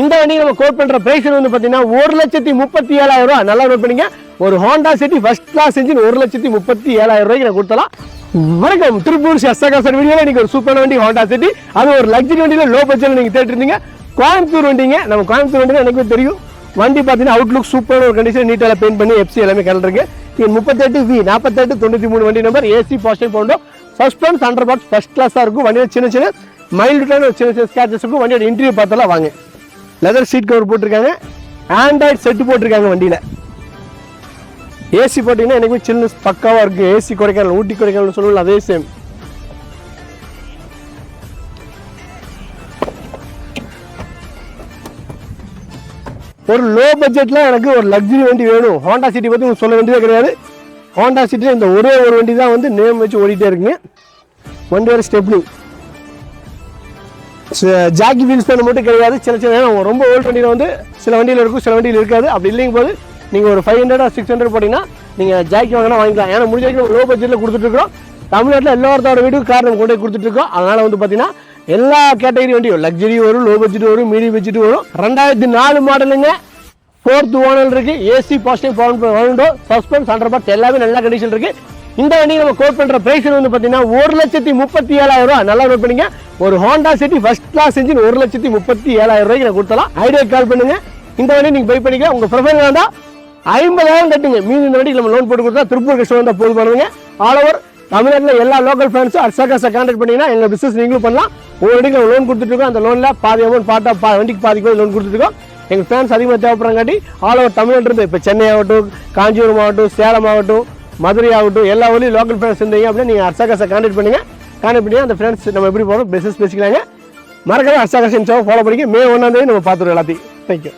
இந்த வண்டி நம்ம கோட் பண்ற பிரைஸ் வந்து பாத்தீங்கன்னா ஒரு லட்சத்தி முப்பத்தி ஏழாயிரம் ரூபாய். நல்லா நோட் பண்ணிங்க ஒரு Honda City first class engine ஒரு லட்சத்தி முப்பத்தி ஏழாயிரம் ரூபாய்க்கு நான் கொடுத்தலாம். வணக்கம். திருப்பூர் எஸ்ஆகாசர் வீடியோல நீங்க ஒரு சூப்பரான வண்டி ஹோண்டா சிட்டி அது ஒரு லக்ஸரி வண்டியில லோ பட்ஜெட்ல நீங்க தேடிட்டு இருந்தீங்க கோயம்புத்தூர் வண்டிங்க. நம்ம கோயம்புத்தூர் வண்டி எனக்கு தெரியும். வண்டி பார்த்தீங்கன்னா அவுட்லுக் சூப்பரான ஒரு கண்டிஷன் நீட்டாக பெயிண்ட் பண்ணி எஃப்சி எல்லாமே கலர் இருக்கு. இது முப்பத்தெட்டு வி நாற்பத்தெட்டு தொண்ணூற்றி மூணு வண்டி நம்பர் ஏசி பாசிட்டிவ் போண்டோ ஒன் ஹண்ட்ரட் பாக்ஸ் ஃபர்ஸ்ட் கிளாஸாக இருக்கும். வண்டியில் சின்ன சின்ன மைல்டான சின்ன சின்ன ஸ்கேச்சஸ் இருக்கும். வண்டியோட இன்டர்வியூ பார்த்தலாம் வாங்க. லெதர் சீட் கவர் போட்டிருக்காங்க. ஆண்ட்ராய்ட் செட்டு போட்டிருக்காங்க வண்டியில். ஏசி போட்டிங்கன்னா எனக்குமே சில்னஸ் பக்காவாக இருக்குது ஏசி கொடைக்கானல் ஊட்டி கொடைக்கானல் சொல்லலாம் அதே சேம் ஒரு லோ பட்ஜெட்டில் எனக்கு ஒரு லக்ஸரி வண்டி வேணும். ஹோண்டா சிட்டி பற்றி உங்களுக்கு சொல்ல வேண்டியதே கிடையாது. ஹோண்டா சிட்டியில் இந்த ஒரே ஒரு வண்டி தான் வந்து நேம் வச்சு ஓடிட்டே இருக்குங்க. வண்டியோட ஸ்டெப்னி ஜாக்கி வீல்ஸ் பேண்ட் மட்டும் கிடையாது. சில சில ஏன்னா ரொம்ப ஓல்ட் வண்டியில் வந்து சில வண்டியில் இருக்கும் சில வண்டியில் இருக்காது. அப்படி இல்லைங்க போது நீங்கள் ஒரு ஃபைவ் ஹண்ட்ரட் சிக்ஸ் ஹண்ட்ரட் போட்டிங்கன்னா நீங்கள் ஜாக்கி வாங்கினா வாங்கிக்கலாம். ஏன்னா முடிஞ்ச வரைக்கும் லோ பட்ஜெட்டில் கொடுத்துட்ருக்கோம் தமிழ்நாட்டில் எல்லாத்தோட வீட்டுக்கு கார் நம்ம கொண்டு போய் கொடுத்துட்ருக்கோம் அதனால் வந்து பார்த்தீங்கன்னா எல்லா கேட்டகரி வண்டியும் லக்ஸரி வரும் லோ பட்ஜெட் வரும் மீடியம் பட்ஜெட் வரும். ரெண்டாயிரத்தி நாலு மாடலுங்க. ஃபோர்த் ஓனர் இருக்குது ஏசி பாசிட்டிவ் பவுண்டோ சஸ்பென்ஸ் ஹண்ட்ரட் பார்ட்ஸ் எல்லாமே நல்ல கண்டிஷன் இருக்குது இந்த வண்டி நம்ம கோட் பண்ற பிரைஸ் வந்து பாத்தீங்கன்னா ஒரு லட்சத்தி முப்பத்தி ஏழாயிரம் ரூபாய். நல்லா நோட் பண்ணீங்க ஒரு Honda City first class engine ஒரு லட்சத்தி முப்பத்தி ஏழாயிரம் ரூபாய்க்கு நான் கொடுத்தலாம். ஐடியா கால் பண்ணுங்க. இந்த வண்டி நீங்க பை பண்ணிக்கலாம். உங்க ப்ரொஃபைல் வேண்டாம். ஐம்பதாயிரம் கட்டுங்க. மீதி இந்த வண்டி நம்ம லோன் போட்டு கொடுத்தா திருப்பூர் கஷ்டம் வந்தால் போது பண்ணுங்க. ஆல் ஓவர் தமிழ்நாட்டில் எல்லா லோக்கல் ஃபேன்ஸும் அர்சாகாசை கான்டாக்ட் பண்ணிங்கன்னா எங்கள் பிசினஸ் நீங்களும் பண்ணலாம். ஒரு வண்டிக்கு நம்ம லோன் கொடுத்துட்ருக்கோம் அந்த லோனில் பாதி அமௌண்ட் பாட்டா பா வண்டிக்கு பாதி கூட லோன் கொடுத்துருக்கோம் எங்கள் ஃபேன்ஸ் அதிகமாக தேவைப்படுறாங்காட்டி ஆல் ஓவர் தமிழ்நாட்டில் இப்போ சென்னை ஆகட்டும் காஞ்சிபுரம் ஆகட்டும் சேலம் ஆகட்டும் மதுரை ஆகட்டும் எல்லா ஊர்லேயும் லோக்கல் ஃப்ரெண்ட்ஸ் இருந்தீங்க அப்படின்னா நீங்கள் அர்சாகாசை கான்டெக்ட் பண்ணுங்கள் கான்டெக்ட் பண்ணி அந்த ஃப்ரெண்ட்ஸ் நம்ம எப்படி போகிறோம் பிஸ்னஸ் பேசிக்கலாங்க. மறக்காம அர்சாகாசன் ஃபாலோ பண்ணிக்க மே ஒன்றாந்தேதி நம்ம பார்த்துருவோம் எல்லாத்தையும். தேங்க்யூ